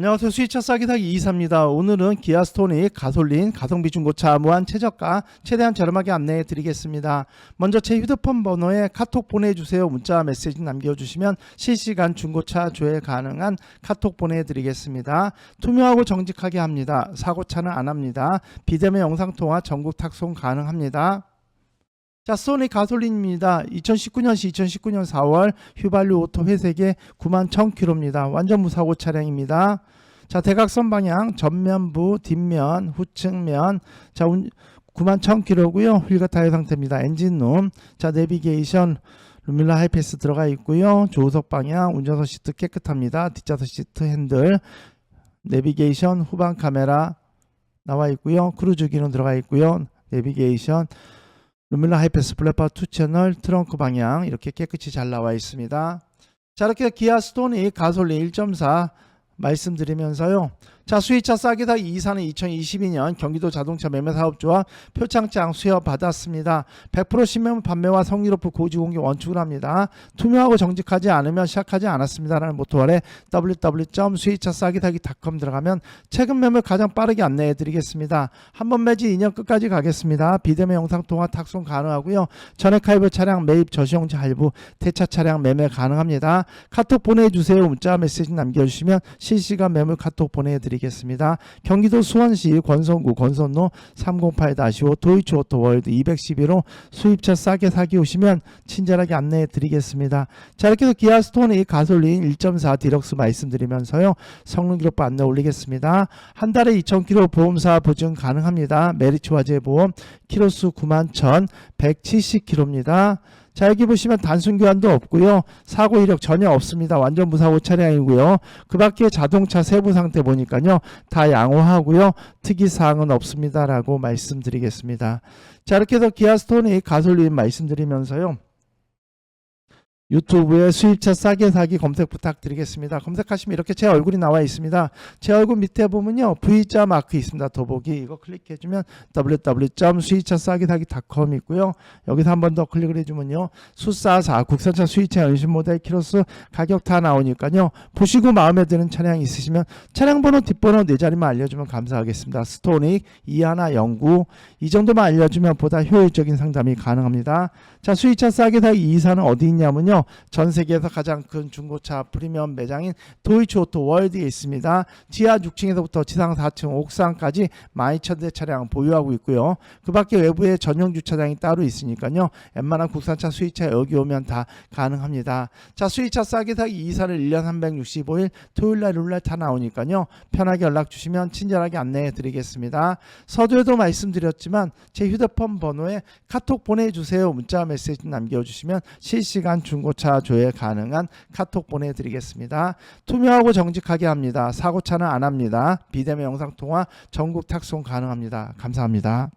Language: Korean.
안녕하세요. 수입차 싸기 사기 이사입니다. 오늘은 기아 스토닉 가솔린 가성비 중고차 무한 최저가 최대한 저렴하게 안내해 드리겠습니다. 먼저 제 휴대폰 번호에 카톡 보내주세요. 문자 메시지 남겨주시면 실시간 중고차 조회 가능한 카톡 보내드리겠습니다. 투명하고 정직하게 합니다. 사고차는 안 합니다. 비대면 영상통화 전국 탁송 가능합니다. 자, 소닉 가솔린입니다. 2019년시 2019년 4월 휘발유 오토 회색에 9만 1000km입니다. 완전 무사고 차량입니다. 자, 대각선 방향 전면부, 뒷면, 후측면. 자, 9만 1000km고요. 휠과 타이어 상태입니다. 엔진룸. 자, 내비게이션 루밀라 하이패스 들어가 있고요. 조수석 방향, 운전석 시트 깨끗합니다. 뒷좌석 시트 핸들, 내비게이션, 후방 카메라 나와 있고요. 크루즈 기능 들어가 있고요. 내비게이션 루밀라 하이패스 플랫파 2 채널 트렁크 방향 이렇게 깨끗이 잘 나와 있습니다. 자 이렇게 기아 스토닉 가솔린 1.4 말씀드리면서요. 자 수입차 사기 이사는 2022년 경기도 자동차 매매 사업조합 표창장 수여 받았습니다. 100% 신명 판매와 성의 높은 고지 공개 원칙을 합니다. 투명하고 정직하지 않으면 시작하지 않았습니다라는 모토 아래 www.수입차 싸게 사기.com 들어가면 최근 매물 가장 빠르게 안내해 드리겠습니다. 한 번 매지 2년 끝까지 가겠습니다. 비대면 영상 통화 탁송 가능하고요. 전액 할부 차량 매입 저시용차 할부 대차 차량 매매 가능합니다. 카톡 보내주세요. 문자 메시지 남겨주시면 실시간 매물 카톡 보내드리겠습니다. 경기도 수원시 권선구 권선로 308-5 도이치 오토월드 211호 수입차 싸게 사기 오시면 친절하게 안내해 드리겠습니다. 자 이렇게 해서 기아 스토닉 가솔린 1.4 디럭스 말씀드리면서요. 성능 기록부 안내 올리겠습니다. 한 달에 2,000km 보험사 보증 가능합니다. 메리츠 화재 보험 키로수 9만 1,170km입니다. 자 여기 보시면 단순 교환도 없고요. 사고 이력 전혀 없습니다. 완전 무사고 차량이고요. 그 밖에 자동차 세부 상태 보니까요. 다 양호하고요. 특이 사항은 없습니다라고 말씀드리겠습니다. 자 이렇게 해서 기아 스토닉 가솔린 말씀드리면서요 유튜브에 수입차 싸게 사기 검색 부탁드리겠습니다. 검색하시면 이렇게 제 얼굴이 나와 있습니다. 제 얼굴 밑에 보면요. V자 마크 있습니다. 더보기 이거 클릭해주면 www.수입차 싸게 사기.com 있고요. 여기서 한 번 더 클릭을 해주면요. 수사사 국산차 수입차 연신 모델 키로수 가격 다 나오니까요. 보시고 마음에 드는 차량 있으시면 차량 번호 뒷번호 네 자리만 알려주면 감사하겠습니다. 스토닉 2109이 정도만 알려주면 보다 효율적인 상담이 가능합니다. 자 수입차 싸게 사기 이사는 어디 있냐면요. 전 세계에서 가장 큰 중고차 프리미엄 매장인 도이치 오토 월드에 있습니다. 지하 6층에서부터 지상 4층 옥상까지 12,000대 차량 보유하고 있고요. 그 밖에 외부에 전용 주차장이 따로 있으니까요. 웬만한 국산차 수입차 여기 오면 다 가능합니다. 자 수입차 싸게 사기 이사를 1년 365일 토요일 날 룰날 다 나오니까요. 편하게 연락 주시면 친절하게 안내해 드리겠습니다. 서두에도 말씀드렸지만 제 휴대폰 번호에 카톡 보내주세요. 문자 메시지 남겨주시면 실시간 중 고차 조회 가능한 카톡 보내드리겠습니다. 투명하고 정직하게 합니다. 사고차는 안 합니다. 비대면 영상통화 전국 탁송 가능합니다. 감사합니다.